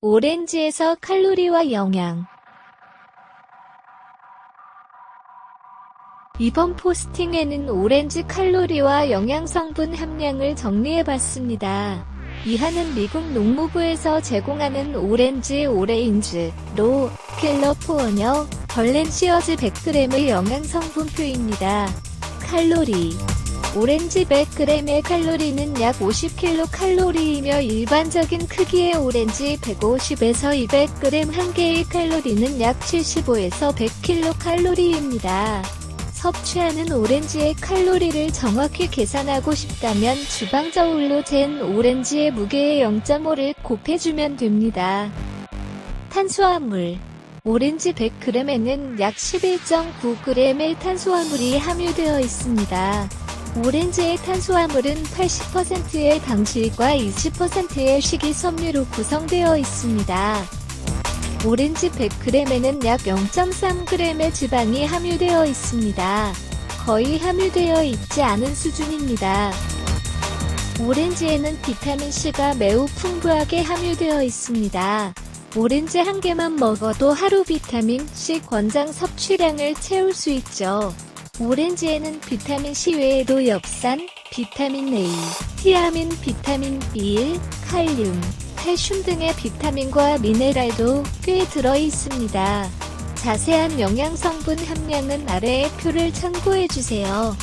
오렌지에서 칼로리와 영양 이번 포스팅에는 오렌지 칼로리와 영양성분 함량을 정리해봤습니다. 이하는 미국 농무부에서 제공하는 오렌지 오레인지로 캘러포어녀 벌렌 시어즈 100g의 영양 성분표입니다. 칼로리 오렌지 100g의 칼로리는 약 50kcal이며 일반적인 크기의 오렌지 150에서 200g 한 개의 칼로리는 약 75에서 100kcal입니다. 섭취하는 오렌지의 칼로리를 정확히 계산하고 싶다면 주방 저울로 잰 오렌지의 무게의 0.5를 곱해주면 됩니다. 탄수화물 오렌지 100g에는 약 11.9g의 탄수화물이 함유되어 있습니다. 오렌지의 탄수화물은 80%의 당질과 20%의 식이섬유로 구성되어 있습니다. 오렌지 100g에는 약 0.3g의 지방이 함유되어 있습니다. 거의 함유되어 있지 않은 수준입니다. 오렌지에는 비타민C가 매우 풍부하게 함유되어 있습니다. 오렌지 한 개만 먹어도 하루 비타민C 권장 섭취량을 채울 수 있죠. 오렌지에는 비타민C 외에도 엽산, 비타민 A, 티아민, 비타민 B1, 칼륨, 칼슘 등의 비타민과 미네랄도 꽤 들어 있습니다. 자세한 영양 성분 함량은 아래의 표를 참고해 주세요.